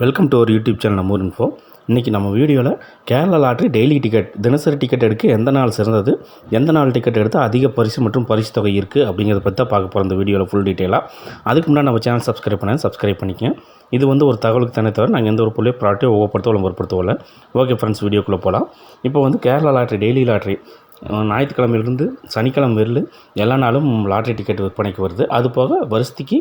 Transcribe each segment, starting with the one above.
Welcome to our YouTube channel நம்ம info இன்றைக்கி நம்ம வீடியோவில் கேரளா லாட்ரி டெய்லி டிக்கெட் தினசரி டிக்கெட் எடுக்க எந்த நாள் சிறந்தது எந்த நாள் டிக்கெட் எடுத்தால் அதிக பரிசு மற்றும் பரிசு தொகை இருக்குது அப்படிங்கிறத பற்றி தான் பார்க்க போகிறோம் இந்த வீடியோவில் ஃபுல் டீட்டெயிலாக அதுக்கு முன்னாடி நம்ம சேனல் சப்ஸ்கிரைப் பண்ண சப்ஸ்கிரைப் பண்ணிக்கங்க. இது வந்து ஒரு தகவலுக்கு தானே தவிர நாங்கள் எந்த ஒரு பொருளையும் ப்ராடக்ட்டையும் ஒவ்வொருத்தவோ விளம்பரப்படுத்தவில்லை ஓகே ஃப்ரெண்ட்ஸ் வீடியோக்குள்ளே போகலாம் இப்போ வந்து கேரளா லாட்ரி டெய்லி லாட்ரி ஞாயிற்றுக்கிழமையிலிருந்து சனிக்கிழமை வரல எல்லா நாளும் லாட்ரி டிக்கெட் விற்பனைக்கு வருது. அது போக வருஷத்துக்கு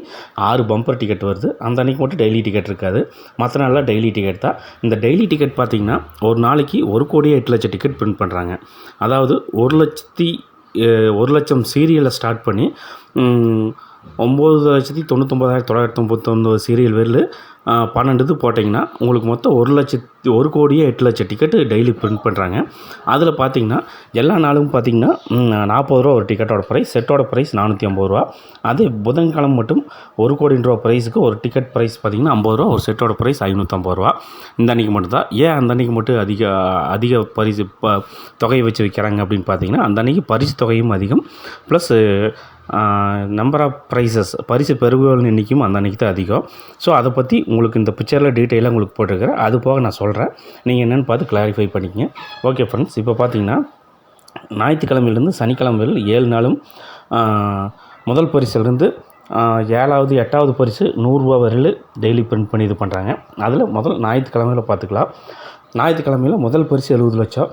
ஆறு பம்பர் டிக்கெட் வருது. அந்த அன்றைக்கி மட்டும் டெய்லி டிக்கெட் இருக்காது. மற்ற நாளில் டெய்லி டிக்கெட் தான். இந்த டெய்லி டிக்கெட் பார்த்திங்கன்னா ஒரு நாளைக்கு ஒரு கோடியே எட்டு லட்சம் டிக்கெட் பிரிண்ட் பண்ணுறாங்க அதாவது ஒரு லட்சத்தி ஒரு லட்சம் சீரியலை ஸ்டார்ட் பண்ணி ஒம்பது லட்சத்தி தொண்ணூத்தொம்பதாயிரத்தி தொள்ளாயிரத்தி தொண்ணூத்தொம்பது சீரியல் வரல பன்னெண்டு இது போட்டிங்கன்னா உங்களுக்கு மொத்தம் ஒரு லட்சத்து ஒரு கோடியே எட்டு லட்சம் டிக்கெட்டு டெய்லி பிரிண்ட் பண்ணுறாங்க அதில் பார்த்தீங்கன்னா எல்லா நாளும் பார்த்தீங்கன்னா நாற்பது ரூபா ஒரு டிக்கெட்டோட ப்ரைஸ் செட்டோட ப்ரைஸ் நானூற்றி ஐம்பது ரூபா. அதே புதன்கிழமை மட்டும் ஒரு கோடி ரூபா ப்ரைஸுக்கு ஒரு டிக்கெட் ப்ரைஸ் பார்த்தீங்கன்னா ஐம்பது ரூபா ஒரு செட்டோட ப்ரைஸ் ஐநூற்றம்பது ரூபா. இந்த அன்றைக்கி மட்டும் தான். ஏன் அந்த அன்றைக்கி மட்டும் அதிக அதிக பரிசு ப தொகையை வச்சு விற்கிறாங்க அப்படின்னு பார்த்தீங்கன்னா அந்த அன்றைக்கி பரிசு தொகையும் அதிகம். ப்ளஸ் நம்பர் ஆஃப் ப்ரைஸஸ் பரிசு பெறுபவர்கள் எண்ணிக்கையும் அந்த அன்றைக்கி தான் அதிகம். ஸோ அதை பற்றி உங்களுக்கு இந்த பிக்சரில் டீட்டெயிலாக உங்களுக்கு போட்டிருக்கிறேன். அது போக நான் சொல்கிறேன் நீங்கள் என்னென்னு பார்த்து கிளாரிஃபை பண்ணிக்கங்க. ஓகே ஃப்ரெண்ட்ஸ் இப்போ பார்த்தீங்கன்னா ஞாயிற்றுக்கிழமையிலேருந்து சனிக்கிழமை வரையில் ஏழு நாளும் முதல் பரிசிலிருந்து ஏழாவது எட்டாவது பரிசு நூறுரூவா வரையில் டெய்லி பிரிண்ட் பண்ணி இது பண்ணுறாங்க அதில் முதல் ஞாயிற்றுக்கிழமையில் பார்த்துக்கலாம். ஞாயிற்றுக்கிழமையில் முதல் பரிசு எழுபது லட்சம்.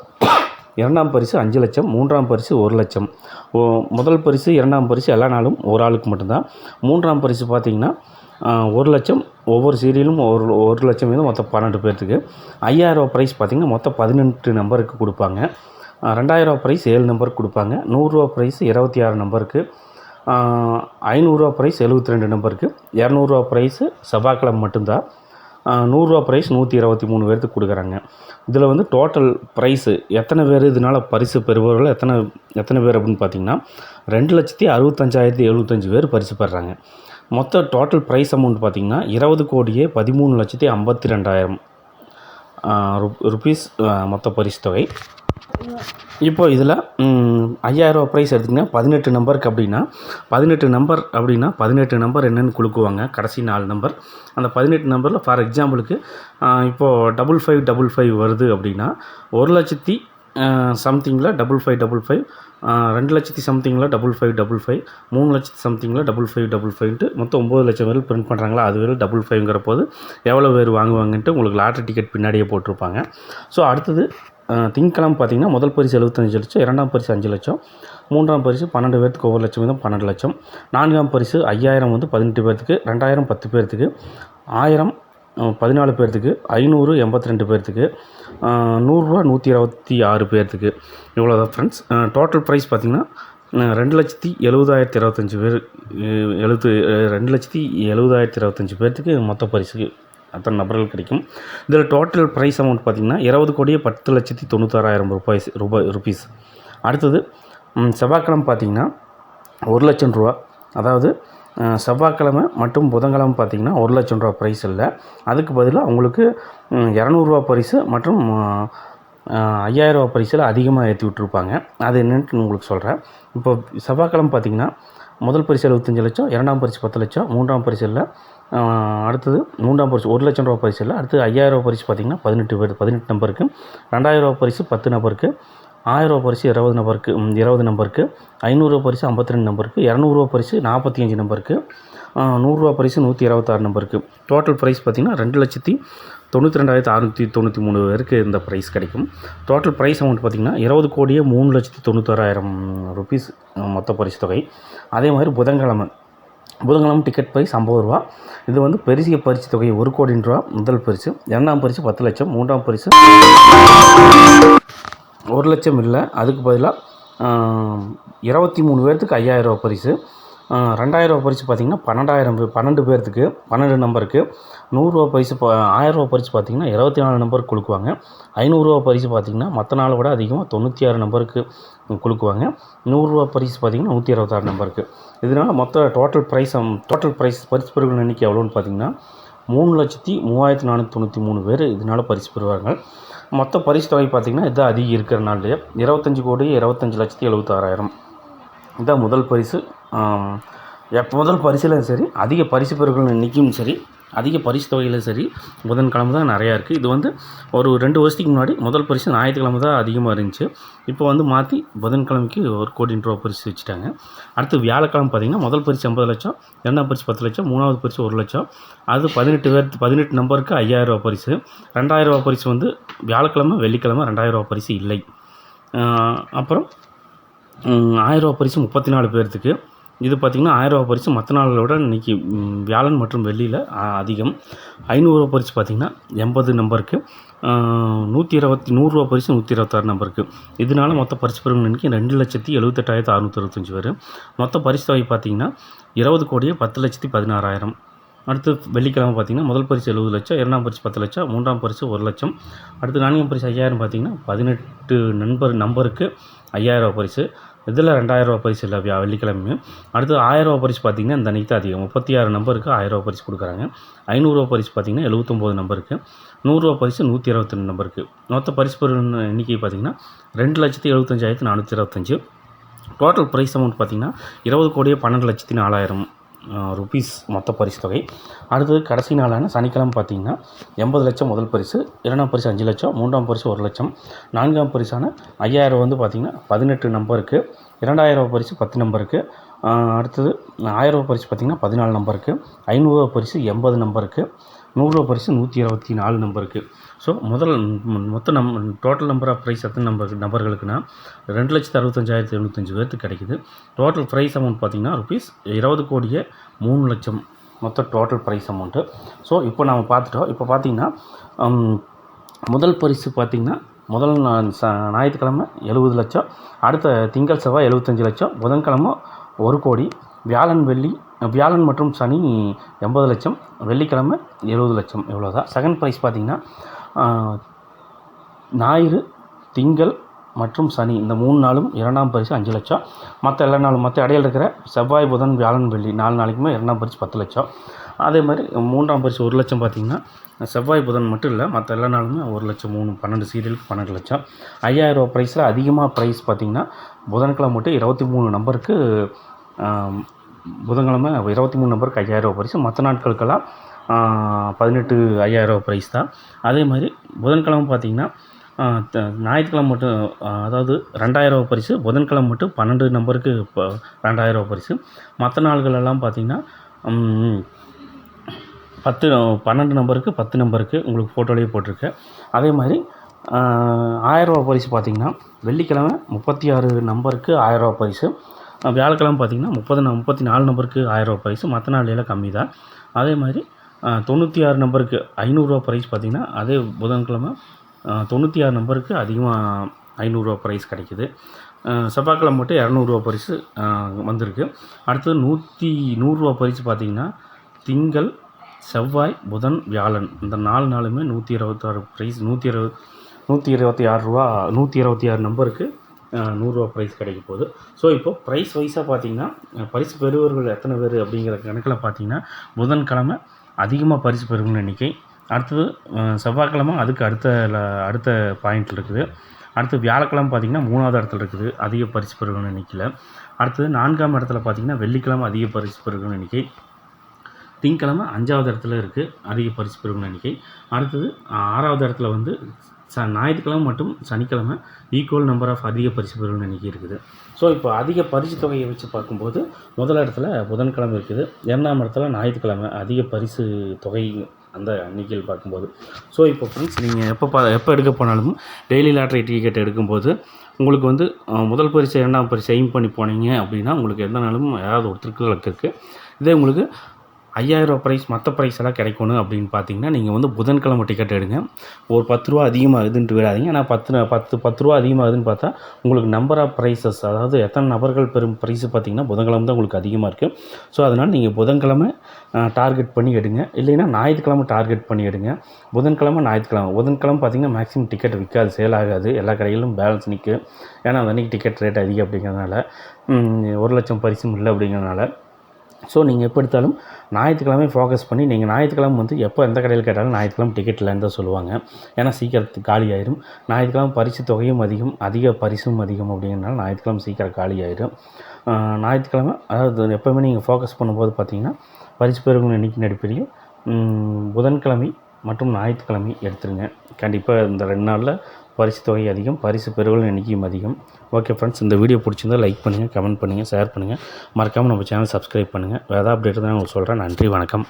இரண்டாம் பரிசு அஞ்சு லட்சம். மூன்றாம் பரிசு ஒரு லட்சம். ஓ முதல் பரிசு இரண்டாம் பரிசு எல்லா நாளும் ஒரு ஆளுக்கு மட்டும்தான். மூன்றாம் பரிசு பார்த்திங்கன்னா ஒரு லட்சம் ஒவ்வொரு சீரியலும் ஒரு ஒரு லட்சம் வீதம் மொத்தம் பன்னெண்டு பேர்த்துக்கு. ஐயாயிரரூவா ப்ரைஸ் பார்த்திங்கன்னா மொத்தம் பதினெட்டு நம்பருக்கு கொடுப்பாங்க. ஆஹ், ப்ரைஸ் ஏழு நம்பருக்கு கொடுப்பாங்க. நூறுரூவா ப்ரைஸ் இருபத்தி ஆறு நம்பருக்கு ஐநூறுரூவா ப்ரைஸ் எழுபத்தி ரெண்டு நம்பருக்கு இரநூறுவா ப்ரைஸு செவ்வாய்க்கிழமை மட்டும்தான். நூறுரூவா ப்ரைஸ் நூற்றி இருபத்தி மூணு பேர்த்துக்கு கொடுக்குறாங்க. இதில் வந்து டோட்டல் ப்ரைஸு எத்தனை பேர் இதனால் பரிசு பெறுபவர்கள் எத்தனை எத்தனை பேர் அப்படின்னு பார்த்தீங்கன்னா ரெண்டு லட்சத்தி அறுபத்தஞ்சாயிரத்தி எழுபத்தஞ்சு பேர் பரிசு பெறுறாங்க. மொத்த டோட்டல் ப்ரைஸ் அமௌண்ட் பார்த்தீங்கன்னா இருபது கோடியே பதிமூணு லட்சத்தி ஐம்பத்தி ரெண்டாயிரம் ருபீஸ் மொத்த பரிசு தொகை. இப்போ இதில் ஐயாயிரரூவா ப்ரைஸ் எடுத்திங்கன்னா பதினெட்டு நம்பருக்கு அப்படின்னா பதினெட்டு நம்பர் அப்படின்னா பதினெட்டு நம்பர் என்னென்னு கொடுக்குவாங்க கடைசி நாலு நம்பர் அந்த பதினெட்டு நம்பரில் ஃபார் எக்ஸாம்பிளுக்கு இப்போது டபுள் ஃபைவ் டபுள் ஃபைவ் வருது அப்படின்னா ஒரு லட்சத்தி சம்திங்கில் டபுள் ஃபைவ் டபுள் ஃபைவ் ரெண்டு லட்சத்தி சம்திங்கில் டபுள் ஃபைவ் டபுள் ஃபைவ் மூணு லட்சத்தி சம்திங்கில் டபுள் ஃபைவ் டபுள் ஃபைவ்ன்ட்டு மொத்தம் ஒம்பது லட்சம் பேர் பிரிண்ட் பண்ணுறாங்களா அது வேறு டபுள் ஃபைவ்ங்கிற போது எவ்வளோ பேர் வாங்குவாங்கன்ட்டு உங்களுக்கு லாட்ரி டிக்கெட் பின்னாடியே போட்டிருப்பாங்க. ஸோ அடுத்தது திங்கக்கிழமை பார்த்தீங்கன்னா முதல் பரிசு எழுபத்தஞ்சு லட்சம் இரண்டாம் பரிசு அஞ்சு லட்சம். மூன்றாம் பரிசு பன்னெண்டு பேர்த்துக்கு ஒவ்வொரு லட்சம் வீதம் பன்னெண்டு லட்சம். நான்காம் பரிசு ஐயாயிரம் வந்து பதினெட்டு பேர்த்துக்கு ரெண்டாயிரம் பத்து பேர்த்துக்கு ஆயிரம் பதினாலு பேர்த்துக்கு ஐநூறு எண்பத்தி ரெண்டு பேர்த்துக்கு நூறுரூவா நூற்றி இருபத்தி ஆறு பேர்த்துக்கு. இவ்வளோ தான் ஃப்ரெண்ட்ஸ் டோட்டல் ப்ரைஸ் பார்த்திங்கன்னா ரெண்டு லட்சத்தி எழுபதாயிரத்தி இருபத்தஞ்சி பேர் எழுபத்து ரெண்டு லட்சத்தி எழுபதாயிரத்தி இருபத்தஞ்சி பேர்த்துக்கு மொத்த பரிசு அத்தனை நபர்கள் கிடைக்கும். இதில் டோட்டல் ப்ரைஸ் அமௌண்ட் பார்த்திங்கன்னா இருபது கோடியே பத்து லட்சத்தி தொண்ணூத்தாறாயிரம் ரூபாய் ரூபாய் ருபீஸ் அடுத்தது செவ்வாய்க்கிழமை பார்த்திங்கன்னா ஒரு லட்சம் ரூபா. அதாவது செவ்வாய்க்கிழமை மற்றும் புதன்கிழமை பார்த்திங்கன்னா ஒரு லட்சம் ரூபா ப்ரைஸ் இல்லை. அதுக்கு பதிலாக உங்களுக்கு இரநூறுவா பரிசு மற்றும் ஐயாயிரரூவா பரிசில் அதிகமாக ஏற்றி விட்ருப்பாங்க அது என்னென்னு உங்களுக்கு சொல்கிறேன் இப்போ செவ்வாய்க்கிழமை பார்த்திங்கன்னா முதல் பரிசு எழுபத்தஞ்சு லட்சம் இரண்டாம் பரிசு பத்து லட்சம் மூன்றாம் பரிசில் அடுத்தது மூன்றாம் பரிசு ஒரு லட்சம் ரூபா பரிசு இல்லை. அடுத்து ஐயாயிரம் பரிசு பார்த்திங்கன்னா பதினெட்டு பேர் பதினெட்டு நம்பருக்கு ரெண்டாயிரம் ரூபா பரிசு பத்து நபருக்கு ஆயரூவா பரிசு இருபது நம்பருக்கு இருபது நம்பருக்கு ஐநூறுரூவா பரிசு ஐம்பத்தி ரெண்டு நம்பருக்கு இரநூறுவா பரிசு நாற்பத்தி அஞ்சு நம்பருக்கு நூறுரூவா பரிசு நூற்றி இருபத்தாறு நம்பருக்கு. டோட்டல் ப்ரைஸ் பார்த்திங்கன்னா ரெண்டு லட்சத்தி தொண்ணூற்றி ரெண்டாயிரத்தி அறுநூற்றி தொண்ணூற்றி மூணு பேருக்கு இந்த ப்ரைஸ் கிடைக்கும். டோட்டல் ப்ரைஸ் அமௌண்ட் பார்த்திங்கன்னா இருபது கோடியே மூணு லட்சத்தி தொண்ணூத்தாறாயிரம் ருபீஸ் மொத்த பரிசு தொகை. அதே மாதிரி புதன்கிழமை புதன்கிழமை டிக்கெட் ப்ரைஸ் ஐம்பது ரூபா. இது வந்து பெரிய பரிசு தொகை ஒரு கோடி ரூபா முதல் பரிசு. இரண்டாம் பரிசு பத்து லட்சம். மூன்றாம் பரிசு ஒரு லட்சம் இல்லை. அதுக்கு பதிலாக இருபத்தி மூணு பேர்த்துக்கு ஐயாயிரம் ரூபா பரிசு. ஆஹ், ரெண்டாயிரம் ரூபா பரிசு பார்த்திங்கன்னா பன்னெண்டாயிரம் பன்னெண்டு பேர்த்துக்கு பன்னெண்டு நம்பருக்கு. நூறுரூவா பரிசு பா ஆயிரரூவா பரிசு பார்த்திங்கன்னா இருபத்தி நாலு நம்பருக்கு கொடுக்குவாங்க. ஐநூறுரூவா பரிசு பார்த்திங்கன்னா மற்ற நாளை விட அதிகமாக தொண்ணூற்றி ஆறு நம்பருக்கு கொடுக்குவாங்க. நூறுரூவா பரிசு பார்த்திங்கன்னா நூற்றி இருபத்தாறு நம்பருக்கு. இதனால் மொத்த டோட்டல் ப்ரைஸ் டோட்டல் ப்ரைஸ் பரிசு பெறுகள் எண்ணிக்கை எவ்வளோன்னு பார்த்திங்கன்னா மூணு லட்சத்தி மூவாயிரத்தி நானூற்றி தொண்ணூற்றி மூணு பேர் இதனால் பரிசு பெறுவார்கள். மொத்த பரிசு தொகை பார்த்திங்கன்னா இதுதான் அதிகம் இருக்கிற நாள்லேயே இருபத்தஞ்சி கோடி இருபத்தஞ்சி லட்சத்தி எழுபத்தாறாயிரம். இதான் முதல் பரிசு. எப்போ முதல் பரிசிலும் சரி அதிக பரிசு பெறுகள் இன்றைக்கும் சரி அதிக பரிசு தொகையிலும் சரி புதன்கிழமை தான் நிறையா இருக்குது இது வந்து ஒரு ரெண்டு வருஷத்துக்கு முன்னாடி முதல் பரிசு ஞாயிற்றுக்கிழமை தான் அதிகமாக இருந்துச்சு. இப்போ வந்து மாற்றி புதன்கிழமைக்கு ஒரு கோடி ரூபா பரிசு வச்சுட்டாங்க. அடுத்து வியாழக்கிழமை பார்த்தீங்கன்னா முதல் பரிசு ஐம்பது லட்சம் இரண்டாம் பரிசு பத்து லட்சம் மூணாவது பரிசு ஒரு லட்சம். அது பதினெட்டு பேர் பதினெட்டு நம்பருக்கு ஐயாயிரரூபா பரிசு. ரெண்டாயிரரூபா பரிசு வந்து வியாழக்கிழமை வெள்ளிக்கிழமை ரெண்டாயிரரூபா பரிசு இல்லை. அப்புறம் ஆயிரரூபா பரிசு முப்பத்தி நாலு பேர்த்துக்கு. இது பார்த்திங்கன்னா ஆயிரம் ரூபா பரிசு மற்ற நாள்களை விட இன்றைக்கி வியாழன் மற்றும் வெள்ளியில் அதிகம். ஐநூறுரூவா பரிசு பார்த்திங்கன்னா எண்பது நம்பருக்கு. நூற்றி இருபத்தி நூறுரூவா பரிசு நூற்றி இருபத்தாறு நம்பருக்கு. இதனால மொத்த பரிசு பெறும் எண்ணிக்கை ரெண்டு லட்சத்தி எழுபத்தெட்டாயிரத்து அறுநூற்றி அறுபத்தஞ்சி பேர். மொத்த பரிசு தொகை பார்த்திங்கன்னா இருபது கோடியே பத்து லட்சத்தி பதினாறாயிரம். அடுத்து வெள்ளிக்கிழமை பார்த்தீங்கன்னா முதல் பரிசு எழுபது லட்சம் இரண்டாம் பரிசு பத்து லட்சம் மூன்றாம் பரிசு ஒரு லட்சம். அடுத்து நான்காம் பரிசு ஐயாயிரம் பார்த்திங்கன்னா பதினெட்டு நண்பர் நம்பருக்கு ஐயாயிரம் ரூபா பரிசு. இதில் ரெண்டாயிரரூபா பரிசு இல்லை வியா- வெள்ளிக்கிழமையும். அடுத்து ஆயிரரூபா பரிசு பார்த்தீங்கன்னா இந்த அன்றைக்கி தான் அதிகம். முப்பத்தி ஆறு நம்பருக்கு ஆயிரரூபா பரிசு கொடுக்குறாங்க. ஐநூறுரூவா பரிசு பார்த்தீங்கன்னா எழுபத்தொம்போது நம்பருக்கு. நூறுரூவா பரிசு நூற்றி இருபத்தி நம்பருக்கு. மொத்த பரிசு பெறும் எண்ணிக்கை பார்த்தீங்கன்னா ரெண்டு லட்சத்தி எழுபத்தஞ்சாயிரத்து நானூற்றி இருபத்தஞ்சு. டோட்டல் ப்ரைஸ் அமௌண்ட் பார்த்தீங்கன்னா இருபது கோடியே பன்னெண்டு லட்சத்தி நாலாயிரம். ருபீஸ் மொத்த பரிசு தொகை. அடுத்தது கடைசி நாளான சனிக்கிழமை பார்த்தீங்கன்னா எண்பது லட்சம் முதல் பரிசு இரண்டாம் பரிசு அஞ்சு லட்சம் மூன்றாம் பரிசு ஒரு லட்சம் நான்காம் பரிசான ஐயாயிரம் வந்து பார்த்திங்கன்னா பதினெட்டு நம்பருக்கு இரண்டாயிரம் பரிசு பத்து நம்பருக்கு அடுத்தது ஆயிரம் பரிசு பார்த்திங்கன்னா பதினாலு நம்பருக்கு ஐநூறுரூவா பரிசு எண்பது நம்பருக்கு நூறுரூவா பரிசு நூற்றி இருபத்தி நாலு நம்பருக்கு. ஸோ முதல் மொத்த நம் டோட்டல் நம்பர் ஆஃப் ப்ரைஸ் எத்தனை நம்பர் நபர்களுக்குன்னா ரெண்டு லட்சத்து அறுபத்தஞ்சாயிரத்து எழுபத்தஞ்சு பேர்த்துக்கு கிடைக்குது. டோட்டல் ப்ரைஸ் அமௌண்ட் பார்த்திங்கன்னா ருபீஸ் இருபது கோடியே மூணு லட்சம் மொத்த டோட்டல் ப்ரைஸ் அமௌண்ட்டு ஸோ இப்போ நாம் பார்த்துட்டோம். இப்போ பார்த்திங்கன்னா முதல் பரிசு பார்த்திங்கன்னா முதல் நா- ஞாயிற்றுக்கிழமை எழுபது லட்சம் அடுத்த திங்கள் செவ்வாய் எழுபத்தஞ்சு லட்சம் புதன்கிழமை ஒரு கோடி வியாழன் வெள்ளி வியாழன் மற்றும் சனி எண்பது லட்சம் வெள்ளிக்கிழமை எழுபது லட்சம் இவ்வளோ தான் செகண்ட் ப்ரைஸ் பார்த்திங்கன்னா ஞாயிறு திங்கள் மற்றும் சனி. இந்த மூணு நாளும் இரண்டாம் பரிசு அஞ்சு லட்சம். மற்ற எல்லா நாளும் மற்ற இடையில இருக்கிற செவ்வாய் புதன் வியாழன் வெள்ளி நாலு நாளைக்குமே இரண்டாம் பரிசு பத்து லட்சம். அதே மாதிரி மூன்றாம் பரிசு ஒரு லட்சம் பார்த்திங்கன்னா செவ்வாய் புதன் மட்டும் இல்லை மற்ற எல்லா நாளுமே ஒரு லட்சம் மூணு பன்னெண்டு சீரியலுக்கு பன்னெண்டு லட்சம். ஐயாயிரம் ரூபா ப்ரைஸில் அதிகமாக ப்ரைஸ் பார்த்திங்கன்னா புதன்கிழமை மட்டும் இருபத்தி மூணு நம்பருக்கு புதன்கிழமை இருபத்தி மூணு நம்பருக்கு ஐயாயிரம் ரூபா பரிசு மற்ற நாட்களுக்கெல்லாம் பதினெட்டு ஐயாயிரம் ரூபா ப்ரைஸ் தான். அதே மாதிரி புதன்கிழமை பார்த்திங்கன்னா ஞாயிற்றுக்கிழமை மட்டும் அதாவது ரெண்டாயிரம் ரூபா பரிசு புதன்கிழமை மட்டும் பன்னெண்டு நம்பருக்கு இப்போ ரெண்டாயிரம் ரூபா பரிசு மற்ற நாள்களெல்லாம் பார்த்திங்கன்னா பத்து பன்னெண்டு நம்பருக்கு பத்து நம்பருக்கு உங்களுக்கு ஃபோட்டோலேயே போட்டிருக்கேன். அதே மாதிரி ஆயிரரூபா பரிசு பார்த்திங்கன்னா வெள்ளிக்கிழமை முப்பத்தி ஆறு நம்பருக்கு ஆயிரரூபா பரிசு வியாழக்கிழமை பார்த்திங்கன்னா முப்பது முப்பத்தி நாலு நம்பருக்கு ஆயிரரூபா பரிசு மற்ற நாள்லாம் கம்மி தான் அதே மாதிரி தொண்ணூற்றி ஆறு நம்பருக்கு ஐநூறுரூவா ப்ரைஸ் பார்த்திங்கன்னா அதே புதன்கிழமை தொண்ணூற்றி ஆறு நம்பருக்கு அதிகமாக ஐநூறுரூவா ப்ரைஸ் கிடைக்கிது. செவ்வாய்க்கிழமை மட்டும் இரநூறுவா பரிசு வந்திருக்கு. அடுத்தது நூற்றி நூறுரூவா பரிசு பார்த்திங்கன்னா திங்கள் செவ்வாய் புதன் வியாழன். இந்த நாலு நாளுமே நூற்றி இருபத்தாறு ப்ரைஸ் நூற்றி இருபது நூற்றி இருபத்தி ஆறு ரூபா நூற்றி இருபத்தி ஆறு நம்பருக்கு நூறுரூவா ப்ரைஸ் கிடைக்க போகுது. ஸோ இப்போ ப்ரைஸ் வைஸாக பார்த்தீங்கன்னா பரிசு பெறுவர்கள் எத்தனை பேர் அப்படிங்கிற கணக்கில் பார்த்தீங்கன்னா புதன்கிழமை அதிகமாக பரிசு பெறுவங்க எண்ணிக்கை. அடுத்தது செவ்வாய்க்கிழமை அதுக்கு அடுத்த ல- அடுத்த பாயிண்ட் இருக்குது. அடுத்து வியாழக்கிழமை பார்த்தீங்கன்னா மூணாவது இடத்துல இருக்குது அதிக பரிசு பெறுவங்க எண்ணிக்கையில். அடுத்தது நான்காம் இடத்துல பார்த்தீங்கன்னா வெள்ளிக்கிழமை அதிக பரிசு பெறுவங்க எண்ணிக்கை. திங்கக்கிழமை அஞ்சாவது இடத்துல இருக்குது அதிக பரிசு பெறுவங்க எண்ணிக்கை. அடுத்தது ஆறாவது இடத்துல வந்து ச ஞாயிற்றுக்கிழமை மற்றும் சனிக்கிழமை ஈக்குவல் நம்பர் ஆஃப் அதிக பரிசு பெறும் எண்ணிக்கை இருக்குது. ஸோ இப்போ அதிக பரிசு தொகையை வச்சு பார்க்கும்போது முதல் இடத்துல புதன்கிழமை இருக்குது. இரண்டாம் இடத்துல ஞாயிற்றுக்கிழமை அதிக பரிசு தொகை அந்த எண்ணிக்கையில் பார்க்கும்போது. ஸோ இப்போ ஃப்ரெண்ட்ஸ் நீங்கள் எப்போ பா எப்போ எடுக்க போனாலும் டெய்லி லாட்ரி டிக்கெட் எடுக்கும்போது உங்களுக்கு வந்து முதல் பரிசு இரண்டாம் பரிசு எய்ம் பண்ணி போனீங்க அப்படின்னா உங்களுக்கு எந்த நாளும் ஏதாவது ஒருத்தருக்கு இருக்குது இதே உங்களுக்கு ஐயாயிரம் ப்ரைஸ் மற்ற ப்ரைஸ் எல்லாம் கிடைக்கணும் அப்படின்னு பார்த்தீங்கன்னா நீங்கள் வந்து புதன்கிழமை டிக்கெட் எடுங்க. ஒரு பத்து ரூபா அதிகமாகுதுன்ட்டு விடாதீங்க. ஏன்னா பத்து பத்து பத்து ரூபா அதிகமாகுதுன்னு பார்த்தா உங்களுக்கு நம்பர் ஆஃப் ப்ரைஸஸ் அதாவது எத்தனை நபர்கள் பெறும் ப்ரைஸு பார்த்தீங்கன்னா புதன்கிழமை தான் உங்களுக்கு அதிகமாக இருக்குது ஸோ அதனால் நீங்கள் புதன்கிழமை டார்கெட் பண்ணி எடுங்க. இல்லைன்னா ஞாயிற்றுக்கிழமை டார்கெட் பண்ணி எடுங்க. புதன்கிழமை ஞாயிற்றுக்கிழமை. புதன்கிழமை பார்த்தீங்கன்னா மேக்ஸிமம் டிக்கெட் விற்காது சேல் ஆகாது. எல்லா கடையிலும் பேலன்ஸ் நிற்கும் ஏன்னா அந்த அன்றைக்கி டிக்கெட் ரேட் அதிகம் அப்படிங்கிறதுனால ஒரு லட்சம் பரிசும் இல்லை அப்படிங்கிறதுனால. ஸோ நீங்கள் எப்போ எடுத்தாலும் ஞாயிற்றுக்கிழமை ஃபோக்கஸ் பண்ணி நீங்கள் ஞாயிற்றுக்கிழமை வந்து எப்போ எந்த கடையில் கேட்டாலும் ஞாயிற்றுக்கிழமை டிக்கெட் இல்லைன்னு தான் சொல்லுவாங்க. ஏன்னா சீக்கிரத்து காலியாயிரும் ஞாயிற்றுக்கிழமை பரிசு தொகையும் அதிகம் அதிக பரிசும் அதிகம் அப்படிங்கிறனால ஞாயிற்றுக்கிழமை சீக்கிரம் காலியாயிரும் ஞாயிற்றுக்கிழமை அதாவது எப்போவுமே நீங்கள் ஃபோக்கஸ் பண்ணும்போது பார்த்தீங்கன்னா பரிசு பெறும் எண்ணிக்கை அடிப்படையில் புதன்கிழமை மற்றும் ஞாயிற்றுக்கிழமை எடுத்துருங்க. கண்டிப்பாக இந்த ரெண்டு நாளில் பரிசு தொகை அதிகம் பரிசு பெறுகள் எண்ணிக்கையும் அதிகம். ஓகே ஃப்ரெண்ட்ஸ் இந்த வீடியோ பிடிச்சிருந்தா லைக் பண்ணுங்கள் கமெண்ட் பண்ணுங்கள் ஷேர் பண்ணுங்கள் மறக்காமல் நம்ம சேனல் சப்ஸ்கிரைப் பண்ணுங்கள் வேறு அப்டேட் தான் உங்களுக்கு சொல்கிறேன் நன்றி வணக்கம்.